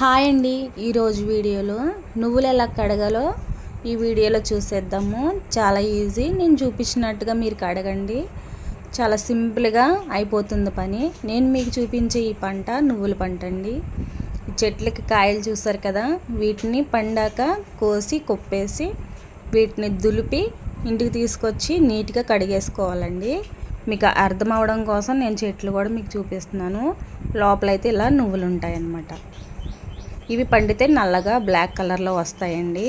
Hi అండి. ఈరోజు వీడియోలో నువ్వులు ఎలా కడగాలో ఈ వీడియోలో చూసేద్దాము. చాలా ఈజీ. నేను చూపించినట్టుగా మీరు కడగండి. చాలా సింపుల్గా అయిపోతుంది పని. నేను మీకు చూపించే ఈ పంట నువ్వుల పంట అండి. చెట్లకి కాయలు చూసారు కదా? వీటిని పండాక కోసి కొప్పేసి వీటిని దులిపి ఇంటికి తీసుకొచ్చి నీట్గా కడిగేసుకోవాలండి. మీకు అర్థం అవడం కోసం నేను చెట్లు కూడా మీకు చూపిస్తున్నాను. లోపలైతే ఇలా నువ్వులు ఉంటాయన్నమాట. ఇవి పండితే నల్లగా బ్లాక్ కలర్లో వస్తాయండి.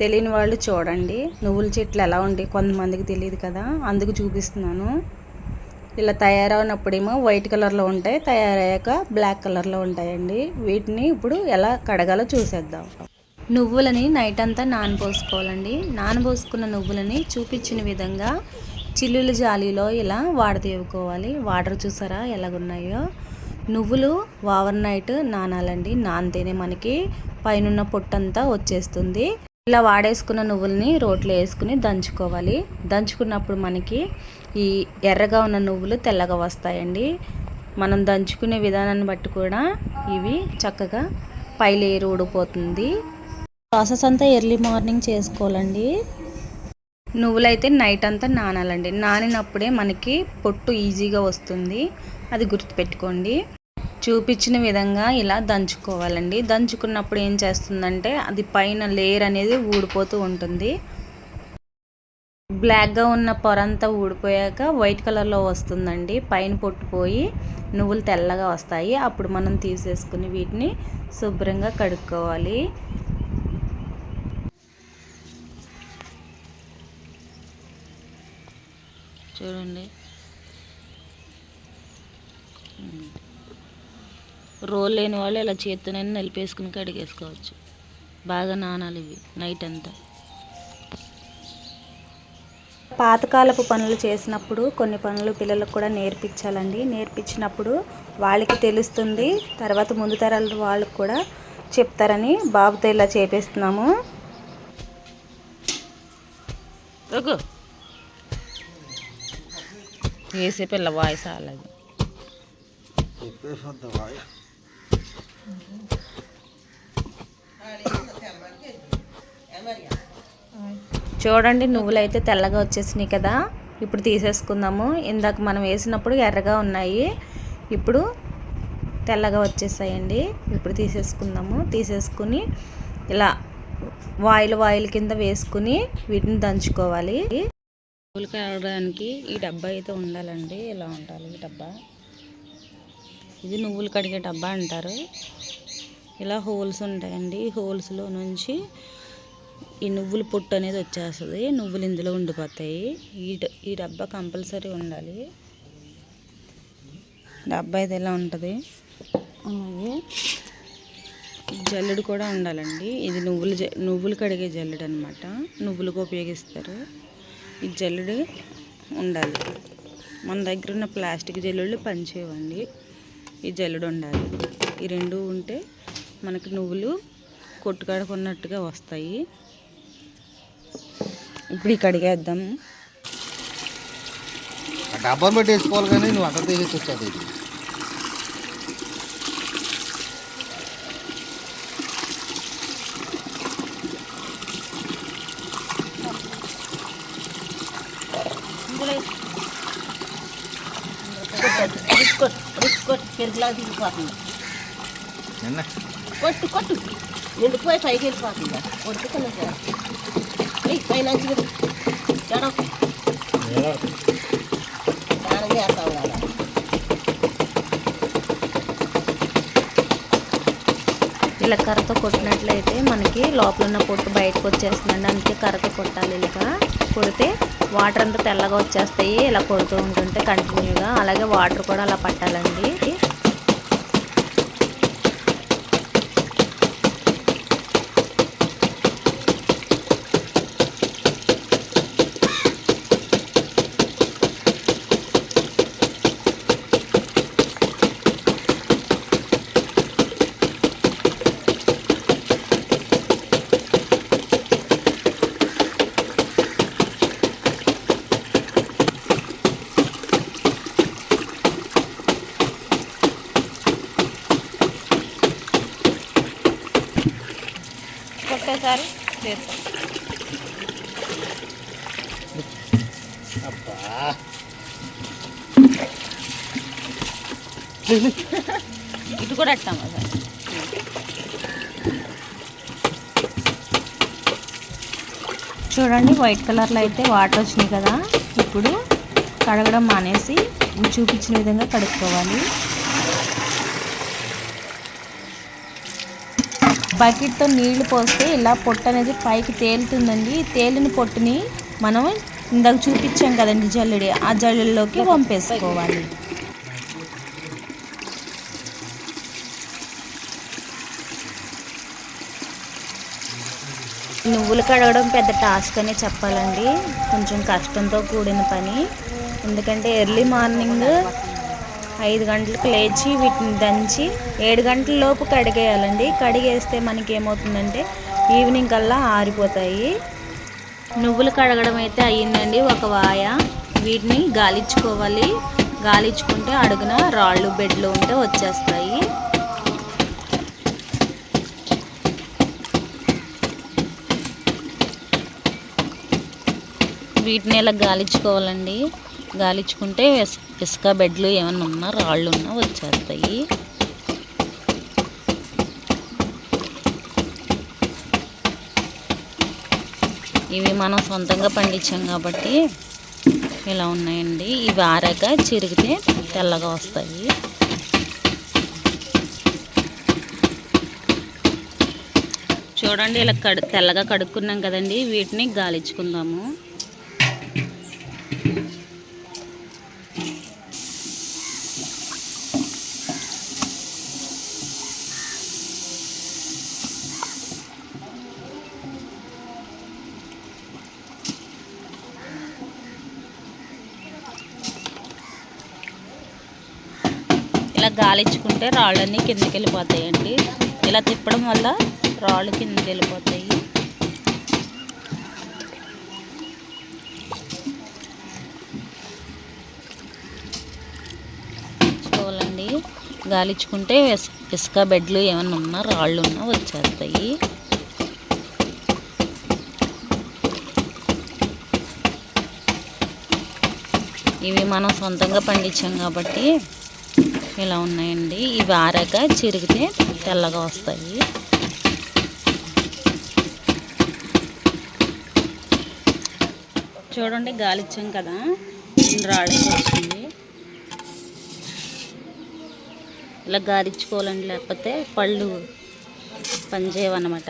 తెలియని వాళ్ళు చూడండి. నువ్వుల చెట్లు ఎలా ఉండి కొంతమందికి తెలియదు కదా. అందుకు చూపిస్తున్నాను. ఇలా తయారైనప్పుడేమో వైట్ కలర్లో ఉంటాయి తయారయ్యాక బ్లాక్ కలర్లో ఉంటాయండి. వీటిని ఇప్పుడు ఎలా కడగాలో చూసేద్దాం. నువ్వులని నైట్ అంతా నానబోసుకోవాలండి. నానబోసుకున్న నువ్వులని చూపించిన విధంగా చిల్లుల జాలీలో ఇలా వాడతీవుకోవాలి వాటర్ చూసారా ఎలాగున్నాయో? నువ్వులు ఓవర్ నైట్ నానాలండి. నానితేనే మనకి పైన పొట్టంతా వచ్చేస్తుంది. ఇలా వాడేసుకున్న నువ్వుల్ని రోట్లో వేసుకుని దంచుకోవాలి. దంచుకున్నప్పుడు మనకి ఈ ఎర్రగా ఉన్న నువ్వులు తెల్లగా వస్తాయండి. మనం దంచుకునే విధానాన్ని బట్టి కూడా ఇవి చక్కగా పైలేరు ఊడిపోతుంది. ప్రాసెస్ అంతా ఎర్లీ మార్నింగ్ చేసుకోవాలండి. నువ్వులైతే నైట్ అంతా నానాలండి. నానినప్పుడే మనకి పొట్టు ఈజీగా వస్తుంది. అది గుర్తుపెట్టుకోండి. చూపించిన విధంగా ఇలా దంచుకోవాలండి. దంచుకున్నప్పుడు ఏం చేస్తుందంటే అది పైన లేయర్ అనేది ఊడిపోతూ ఉంటుంది. బ్లాక్గా ఉన్న పొరంతా ఊడిపోయాక వైట్ కలర్లో వస్తుందండి. పైన పొట్టుపోయి నువ్వులు తెల్లగా వస్తాయి. అప్పుడు మనం తీసేసుకుని వీటిని శుభ్రంగా కడుక్కోవాలి. చూడండి. రోల్ లేని వాళ్ళు ఇలా చేత్తోనే నలిపేసుకుని కడిగేసుకోవచ్చు. బాగా నానాలి ఇవి నైట్ అంతా. పాతకాలపు పనులు చేసినప్పుడు కొన్ని పనులు పిల్లలకు కూడా నేర్పించాలండి. నేర్పించినప్పుడు వాళ్ళకి తెలుస్తుంది తర్వాత ముందు తరాల వాళ్ళకి కూడా చెప్తారని బాబుతో ఇలా చేపిస్తున్నాము. వేసే పిల్ల వాయిస్ అలాగే చూడండి నువ్వులు అయితే తెల్లగా వచ్చేసినాయి కదా. ఇప్పుడు తీసేసుకుందాము. ఇందాక మనం వేసినప్పుడు ఎర్రగా ఉన్నాయి. ఇప్పుడు తెల్లగా వచ్చేసాయండి. ఇప్పుడు తీసేసుకుందాము. తీసేసుకుని ఇలా వాయిల్ వాయిల్ కింద వేసుకుని వీటిని దంచుకోవాలి. నువ్వులు కడగడానికి ఈ డబ్బా అయితే ఉండాలండి. ఇలా ఉండాలి ఈ డబ్బా? ఇది నువ్వులు కడిగే డబ్బా అంటారు. ఇలా హోల్స్ ఉంటాయండి. హోల్స్లో నుంచి ఈ నువ్వుల పొట్టు అనేది వచ్చేస్తుంది. నువ్వులు ఇందులో ఉండిపోతాయి. ఈ ఈ డబ్బా కంపల్సరీ ఉండాలి. డబ్బా అయితే ఇలా ఉంటుంది? అలాగే జల్లుడు కూడా ఉండాలండి. ఇది నువ్వులు నువ్వులు కడిగే జల్లుడు అనమాట నువ్వులకు ఉపయోగిస్తారు. ఈ జల్లుడు ఉండాలి. మన దగ్గర ఉన్న ప్లాస్టిక్ జల్లుళ్ళు పనిచేయండి ఈ జల్లెడు ఉండాలి. ఈ రెండు ఉంటే మనకి నువ్వులు కొట్టుకాడుకున్నట్టుగా వస్తాయి. ఇప్పుడు ఈ కడిగేద్దాం. డబ్బా పెట్టి వేసుకోవాలి కానీ నువ్వు అక్కడ వచ్చాది ఇది. నిన్న కొట్టు కొట్టు నిండిపోయి పైకి వెళ్ళిపోతుందా. కొట్టుకున్నా సార్. పైన జడం దానం చేస్తాం కదా. ఇలా కర్రతో కొట్టినట్లయితే మనకి లోపల ఉన్న పొట్టు బయటకు వచ్చేస్తుందండి. అందుకే కర్రతో కొట్టాలి ఇలా. కొడితే వాటర్ అంతా తెల్లగా వచ్చేస్తాయి ఇలా కొడుతూ ఉంటుంటే కంటిన్యూగా అలాగే వాటర్ కూడా అలా పట్టాలండి. చేస్తాం. అబ్బా. ఇది కూడా అట్టామా సార్. చూడండి వైట్ కలర్లో అయితే వాటర్ వచ్చినాయి కదా. ఇప్పుడు కడగడం మానేసి చూపించిన విధంగా కడుక్కోవాలి. బకెట్తో నీళ్ళు పోస్తే ఇలా పొట్టు అనేది పైకి తేలుతుందండి. తేలిన పొట్టుని మనం ఇందాక చూపించాం కదండి జల్లుడి. ఆ జల్లుల్లోకి పంపేసుకోవాలి నువ్వులు కడగడం పెద్ద టాస్క్ అనే చెప్పాలండి. కొంచెం కష్టంతో కూడిన పని. ఎందుకంటే ఎర్లీ మార్నింగ్ ఐదు గంటలకు లేచి వీటిని దంచి ఏడు గంటల లోపు కడిగేయాలండి. కడిగేస్తే మనకి ఏమవుతుందంటే ఈవినింగ్ కల్లా ఆరిపోతాయి. నువ్వులు కడగడం అయితే అయ్యిందండి ఒక వాయ. వీటిని గాలించుకోవాలి. గాలించుకుంటే అడుగున రాళ్ళు బెడ్లు ఉంటే వచ్చేస్తాయి. వీటిని ఇలా గాలించుకోవాలండి? గాలిచ్చుకుంటే ఇస్- ఇసుక బెడ్లు ఏమన్నా ఉన్నా రాళ్ళు ఉన్నా వచ్చేస్తాయి. ఇవి మనం సొంతంగా పండించాం కాబట్టి ఇలా ఉన్నాయండి. ఇవి ఆరాక చిరిగితే తెల్లగా వస్తాయి. చూడండి ఇలా కడు తెల్లగా కడుక్కున్నాం కదండి. వీటిని గాలించుకుందాము గాలిచ్చుకుంటే గాలించుకుంటే రాళ్ళన్నీ కిందకి వెళ్ళిపోతాయండి ఇలా తిప్పడం వల్ల రాళ్ళు కిందకి వెళ్ళిపోతాయి చూడండి గాలించుకుంటే ఇసుక బెడ్లు ఏమైనా ఉన్నా రాళ్ళు ఉన్నా వచ్చేస్తాయి. ఇవి మనం సొంతంగా పండించాం కాబట్టి ఇలా ఉన్నాయండి. ఇవి ఆరాక చిరిగితే తెల్లగా వస్తాయి. చూడండి గాలిచ్చాం కదా. రాళ్ళకి వచ్చింది ఇలా గాలిచ్చుకోవాలండి లేకపోతే పళ్ళు పనిచేయవన్నమాట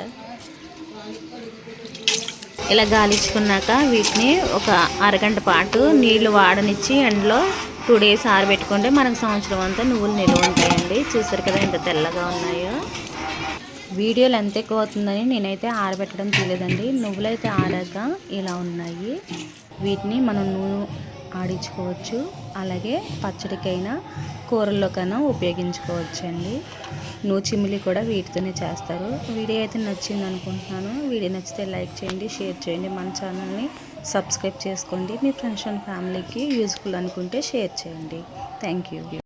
ఇలా గాలించుకున్నాక వీటిని ఒక అరగంట పాటు నీళ్ళు వాడనిచ్చి ఎండలో టూ డేస్ ఆరబెట్టుకుంటే మనకు సంవత్సరం అంతా నువ్వులు నిల్వ ఉంటాయండి. చూసారు కదా ఎంత తెల్లగా ఉన్నాయో. వీడియోలు ఎంత ఎక్కువ అవుతుందని నేనైతే ఆరబెట్టడం తెలియదండి నువ్వులు అయితే ఆరాక ఇలా ఉన్నాయి. వీటిని మనం నూనె ఆడించుకోవచ్చు. అలాగే పచ్చడికైనా కూరల్లోకైనా ఉపయోగించుకోవచ్చు అండి నూచిమిలి కూడా వీటితోనే చేస్తారు. వీడియో అయితే నచ్చింది అనుకుంటున్నాను వీడియో నచ్చితే లైక్ చేయండి షేర్ చేయండి మన ఛానల్ని. సబ్స్క్రైబ్ చేసుకోండి. మీ ఫ్రెండ్స్ అండ్ ఫ్యామిలీకి యూజ్ఫుల్ అనుకుంటే షేర్ చేయండి. Thank you.